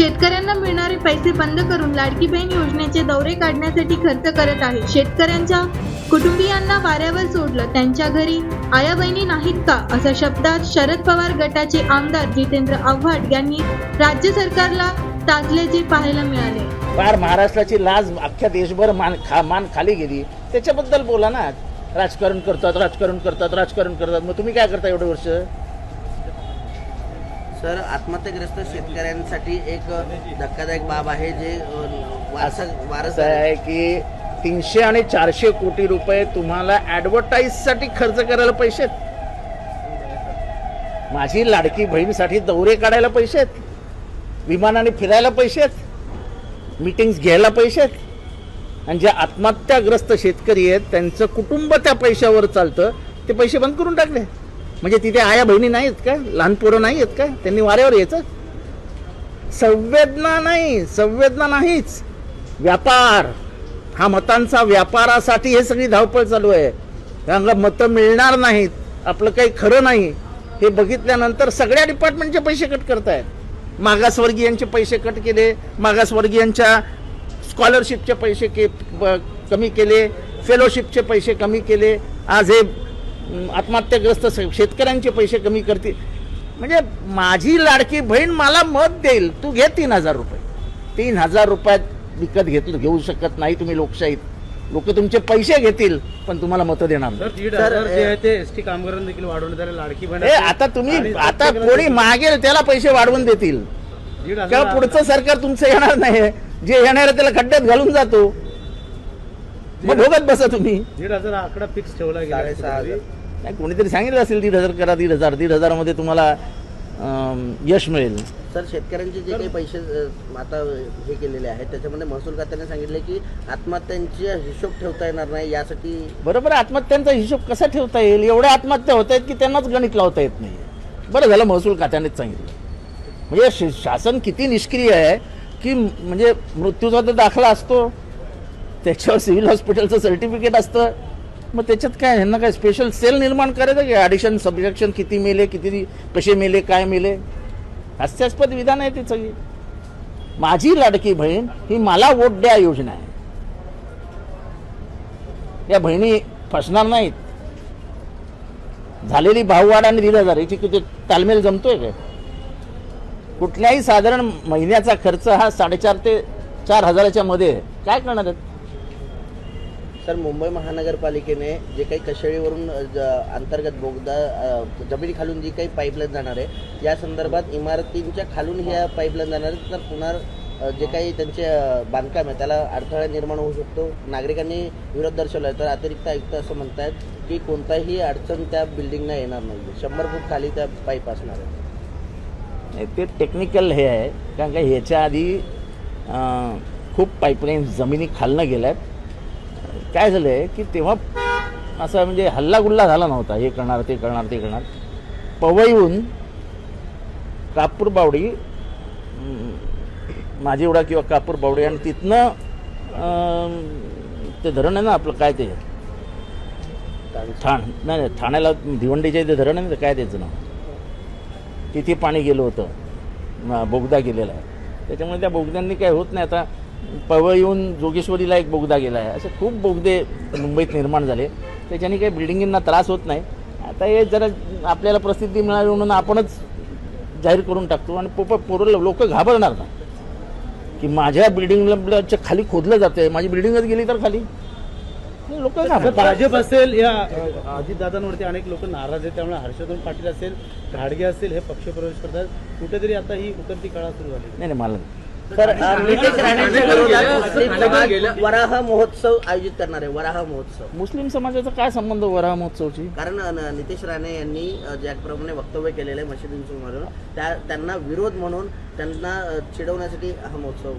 शेतकऱ्यांना मिळणारे पैसे बंद करून लाडकी बहीण योजनेचे दौरे काढण्यासाठी खर्च करत आहे. शेतकऱ्यांच्या कुटुंबियांना वाऱ्यावर सोडलं. त्यांच्या घरी आया बहिणी नाहीत का? असा शब्दात शरद पवार गटाचे आमदार जितेंद्र आव्हाड यांनी राज्य सरकारला ताजल्याचे पाहायला मिळाले. फार महाराष्ट्राची लाज अख्ख्या देशभर मान खा मान खाली गेली. त्याच्याबद्दल बोला ना. राजकारण करतात राजकारण करतात राजकारण करतात. मग तुम्ही काय करता एवढं वर्ष? सर आत्महत्याग्रस्त शेतकऱ्यांसाठी एक धक्कादायक बाब आहे जे वारसा वारस आहे की तीनशे आणि चारशे कोटी रुपये तुम्हाला ॲडव्हर्टाईजसाठी खर्च करायला पैसे आहेत. माझी लाडकी बहीणसाठी दौरे काढायला पैसे आहेत. विमानाने फिरायला पैसे आहेत. मीटिंग्स घ्यायला पैसे आहेत. आणि जे आत्महत्याग्रस्त शेतकरी आहेत त्यांचं कुटुंब त्या पैशावर चालतं ते पैसे बंद करून टाकले. म्हणजे तिथे आया बहिणी नाहीत का? लहान पोरं नाही आहेत का? त्यांनी वाऱ्यावर यायचं? संवेदना नाही संवेदना नाहीच. व्यापार. हा मतांचा व्यापारासाठी हे सगळी धावपळ चालू आहे. कारण मतं मिळणार नाहीत. आपलं काही खरं नाही. हे बघितल्यानंतर सगळ्या डिपार्टमेंटचे पैसे कट करतायत. मागासवर्गीयांचे पैसे कट केले. मागासवर्गीयांच्या स्कॉलरशिपचे पैसे के कमी केले. फेलोशिपचे पैसे कमी केले. आज हे आत्महत्याग्रस्त शेतकऱ्यांचे पैसे कमी करतील. म्हणजे माझी लाडकी बहीण मला मत देईल. तू घे तीन हजार रुपये. तीन हजार रुपयात विकत घेतलं घेऊ शकत नाही तुम्ही लोकशाहीत. लोक तुमचे पैसे घेतील पण तुम्हाला मतं देणार आता तुम्ही आता कोणी मागेल त्याला पैसे वाढवून देतील. किंवा पुढचं सरकार तुमचं येणार नाही जे येणार आहे त्याला खड्ड्यात घालून जातो. मग भोगत बसा तुम्ही. दीड हजार आकडा फिक्स ठेवला गेला नाही कोणीतरी सांगितलं असेल दीड हजार करा दीड हजार दीड हजारामध्ये तुम्हाला यश मिळेल. सर शेतकऱ्यांचे जे काही पैसे आता हे केलेले आहेत त्याच्यामध्ये महसूल खात्याने सांगितले की आत्महत्यांचे हिशोब ठेवता येणार नाही यासाठी बरोबर आत्महत्यांचा हिशोब कसा ठेवता येईल? एवढ्या आत्महत्या होत आहेत की त्यांनाच गणित लावता येत नाही बरं झालं महसूल खात्यानेच सांगितलं. म्हणजे शासन किती निष्क्रिय आहे की म्हणजे मृत्यूचा तर दाखला असतो. त्याच्यावर सिव्हिल हॉस्पिटलचं सर्टिफिकेट असतं. मग त्याच्यात काय ह्यांना काय स्पेशल सेल निर्माण करायचं की ॲडिशन सबजेक्शन किती मेले किती कसे मेले काय मेले? हास्यास्पद विधान आहे ते सगळी. माझी लाडकी बहीण ही मला वोट द्या योजना आहे. या बहिणी फसणार नाहीत. झालेली भाववाढ आणि दीड हजार याची किती तालमेल जमतोय काय? कुठल्याही साधारण महिन्याचा खर्च हा साडेचार ते चार हजाराच्या मध्ये काय करणार आहेत? सर मुंबई महानगरपालिकेने जे काही कशेळीवरून ज- अंतर्गत बोगदा जमिनी खालून जी काही पाईपलाईन जाणार आहे या संदर्भात इमारतींच्या खालून ह्या पाईपलाईन जाणार आहेत. तर पुन्हा जे काही त्यांचे बांधकाम आहे त्याला अडथळा निर्माण होऊ शकतो. नागरिकांनी विरोध दर्शवला आहे तर अतिरिक्त आयुक्त असं म्हणतायत की कोणताही अडचण त्या बिल्डिंगना येणार नाही शंभर फूट खाली त्या पाईप असणार आहे. ते टेक्निकल हे आहे. कारण का ह्याच्या आधी खूप पाईपलाईन जमिनी खालनं गेल्यात. काय झालं आहे की तेव्हा असा म्हणजे हल्लागुल्ला झाला नव्हता. हे करणार ते करणार ते करणार. पवईहून कापूर बावडी माझीवडा किंवा कापूर बावडी आणि तिथनं ते धरण आहे ना आपलं काय ते? ठाण नाही नाही, ठाण्याला भिवंडीच्या इथे धरण आहे ना काय त्याचं नाव? तिथे पाणी गेलं होतं. बोगदा गेलेला आहे. त्याच्यामुळे त्या बोगद्यांनी काय होत नाही. आता पवळ येऊन जोगेश्वरीला एक बोगदा गेला आहे असे खूप बोगदे मुंबईत निर्माण झाले. त्याच्याने काही बिल्डिंगींना त्रास होत नाही. आता हे जरा आपल्याला प्रसिद्धी मिळावी म्हणून आपणच जाहीर करून टाकतो आणि पोप पोरं लोक घाबरणार ना की माझ्या बिल्डिंगच्या खाली खोदलं जातंय माझी बिल्डिंगच गेली तर खाली. लोक भाजप असेल या अजितदादांवरती अनेक लोक नाराज आहेत. त्यामुळे हर्षवर्धन पाटील असेल घाडगे असेल हे पक्ष प्रवेश करतात. कुठेतरी आता ही उतरती काळा सुरू झाली. नाही नाही मला सर नितेश राणेंच्या विरोधात मुस्लिम समाज वराह महोत्सव आयोजित करणार आहे वराह महोत्सव. मुस्लिम समाजाचा काय संबंध वराह महोत्सवची? कारण न- नितेश राणे यांनी अ, ज्याप्रमाणे वक्तव्य केलेलं आहे मशिदींसमोरून त्या त्यांना विरोध म्हणून त्यांना अ, चिडवण्यासाठी हा महोत्सव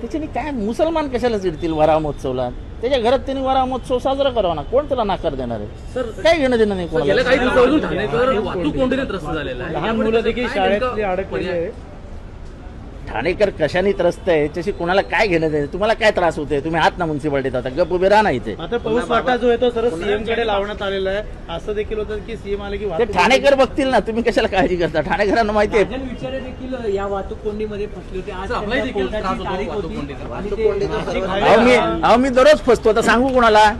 त्याच्याने काय मुसलमान कशाला चिडतील वराह महोत्सवला? त्याच्या घरात त्यांनी वराह महोत्सव साजरा करावा ना. कोण त्याला नाकार देणार आहे? सर काय घेणं देणं नाही गेल्या कोणाला? काही दिवसापासून ठाणेकर वाहतूक कोंडीने त्रस्त झालेला आहे. लहान मुलं कसं- देखील शाळेतली अडकलेली? ठाणेकर कशाने त्रस्त आहे? याच्याशी कुणाला काय घेणं देणं? तुम्हाला काय त्रास होते तुम्ही आहात ना म्युन्सिपाल्टीत आता. गप उभे राहा ना इथे. आता पाऊस वाटा जो आहे तो सर्व सीएमकडे लावण्यात आलेला आहे. असं देखील होतं की सीएम आले की ते वाहतूक- ठाणेकर बघतील ना. तुम्ही कशाला काळजी करता? ठाणेकरांना माहिती आहे. राजन विचारे देखील या वाहतूक कोंडीमध्ये फसले होते. आज आपलाही त्यांच्या देखील त्रास कोर्टाची होतो तारीख वाहतूक होती. कोंडीचा. आणि वाहतूक ते कोंडीचा नाशिक सर्व- हायवे- अहो मी अहो मी दररोज फसतो. आता सांगू कोणाला?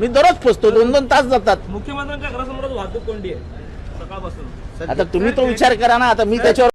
मी दररोज फसतो. दोन दोन तास जातात. मुख्यमंत्र्यांच्या घरासमोरच वाहतूक कोंडी आहे. सकाळपासून. आता तुम्ही तो विचार करा ना. आता मी त्याच्यावर